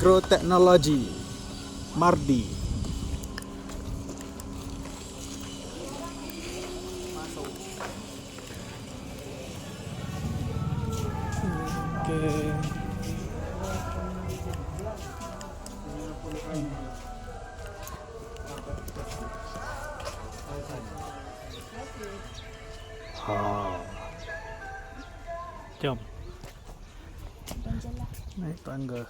Agroteknologi Mardi. Okay. Ha. Jom. Naik tangga.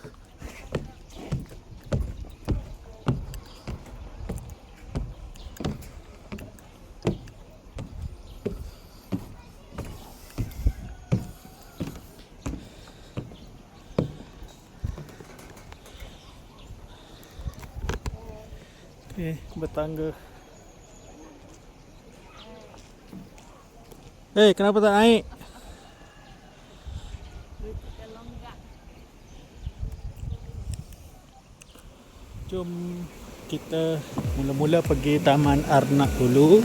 Bertangga. Eh, kenapa tak naik? Jom kita mula-mula pergi Taman Arnak dulu.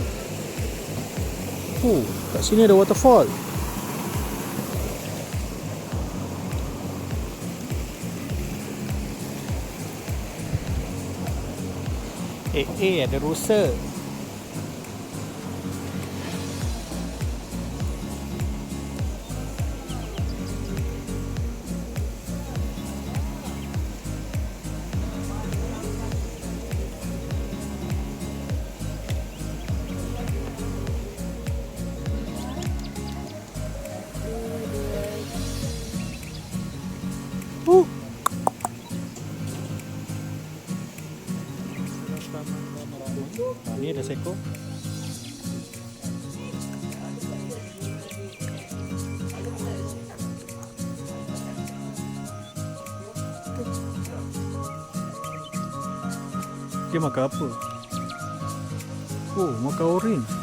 Oh, kat sini ada waterfall. Eh, eh, ada rusa. Uh. Seko. Dia makan apa? Oh, makan orange.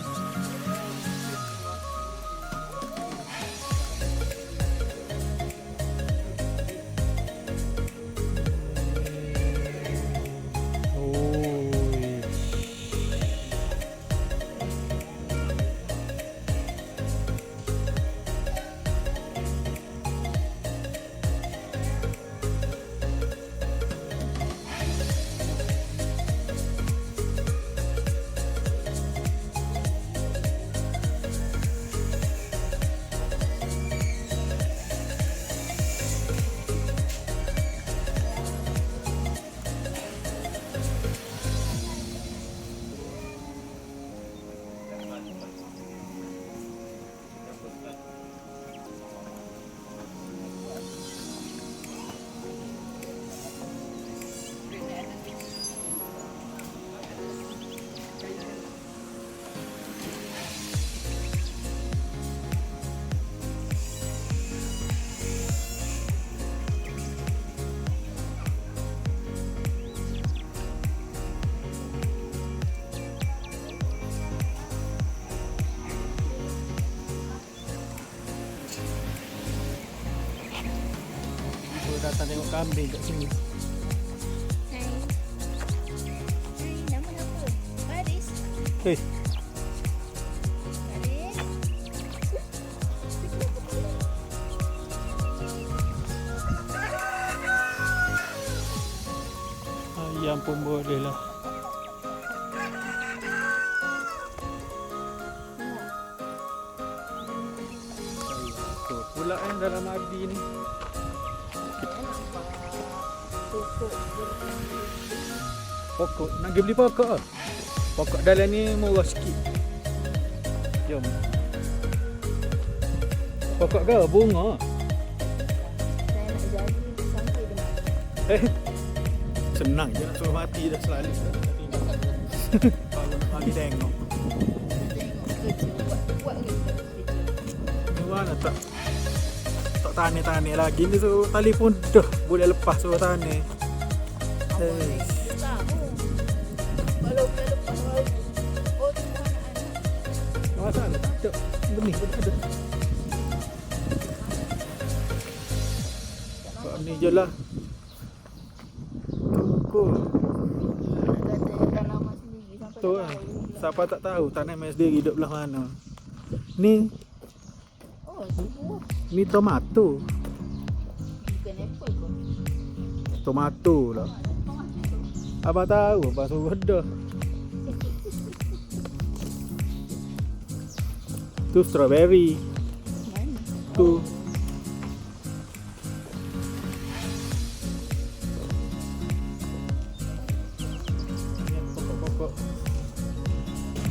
Datang tengok kambing kat sini. Hai. Hai, nama apa? Baris. Baris. ayam pun boleh lah. Tu pula eh dalam ardi ni. Pokok. Pokok. Nak pergi beli pokok ke? Pokok dalam ni murah sikit. Jom. Pokok ke? Bunga. Saya nak jadi sampai dia. Eh. Senang je nak suruh mati dah selalu. Kalau nak bagi tengok. Tengok kerja. Buat, buat kerja. Ni mana tak tak tani-tani lagi ni suruh telefon dah boleh lepas suruh tani. Eh. Tak pun ni je lah. Tu lah. Siapa tak tahu tanah sendiri duduk belah mana. Ni. Ni tomato. Bukan apple pun. tomato lah. Abang tahu abang suruh dah. Tu strawberry. Tu.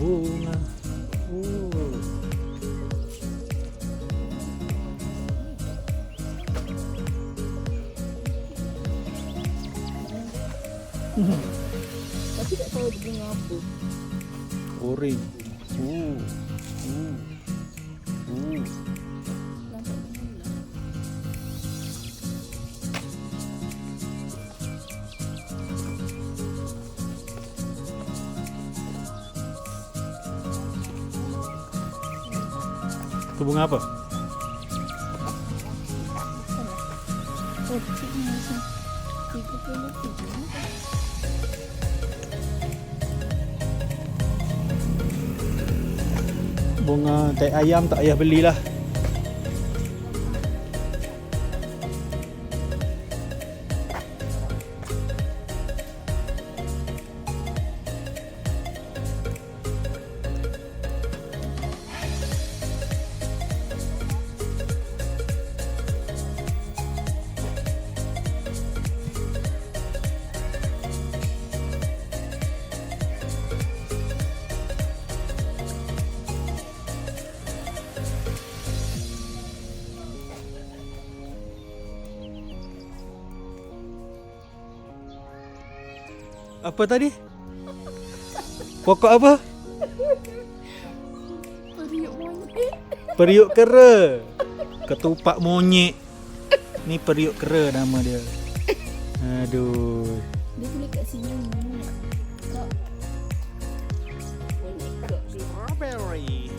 Bunga. apa? Oring. Uh. Uh. Uh. Itu bunga apa? bunga tak ayam tak payah belilah. Apa tadi? Pokok apa? Periuk monyet. Periuk kera. Ketupat monyet. Ni periuk kera nama dia. Aduh. Dia boleh sini kat sini. Strawberry.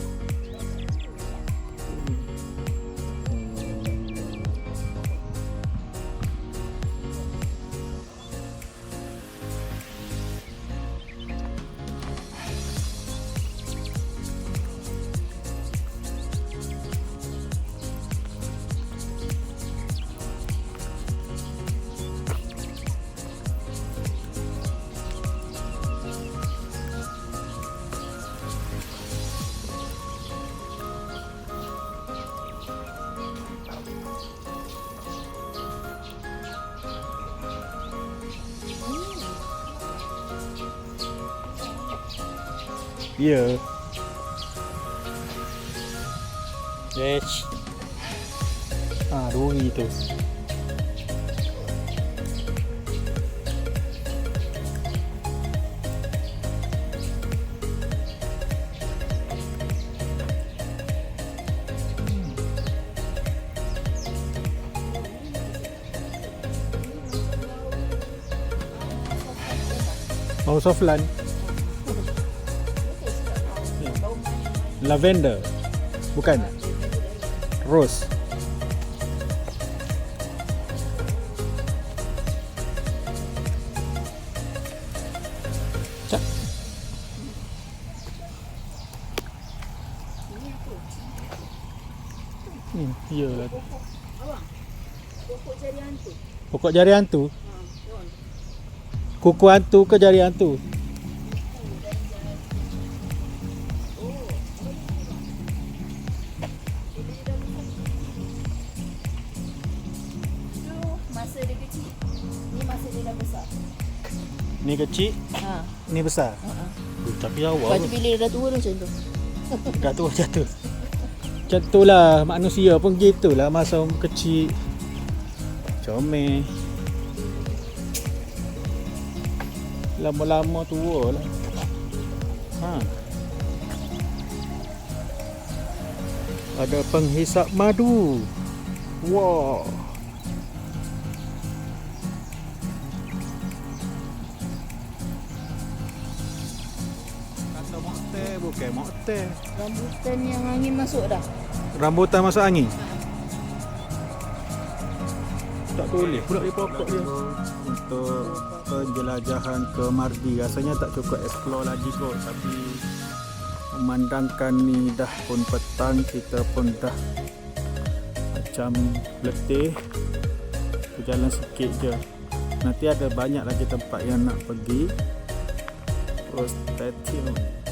Ya. Yes. Ah, duri tu. Mau soflan. Lavender. Bukan. Rose. Cak. Hmm. Abang. Pokok jari hantu. Pokok jari hantu. Ha, Don. Kuku hantu ke jari hantu? Besar. Ni kecil, Ha. ni besar. Ha. Uh, tapi Lepas awal tu bila dia dah tua macam tu. dah tua macam tu. Macam tu lah manusia pun gitulah masa kecil. Comel. Lama-lama tua lah. Ha. Ada penghisap madu. Wow. Bukan mokte. Rambutan yang angin masuk dah. Rambutan masuk angin. Tak boleh pula di pokok dia. Untuk penjelajahan ke Mardi rasanya tak cukup explore lagi kot tapi memandangkan ni dah pun petang kita pun dah macam letih berjalan sikit je Nanti ada banyak lagi tempat yang nak pergi. Stay tune.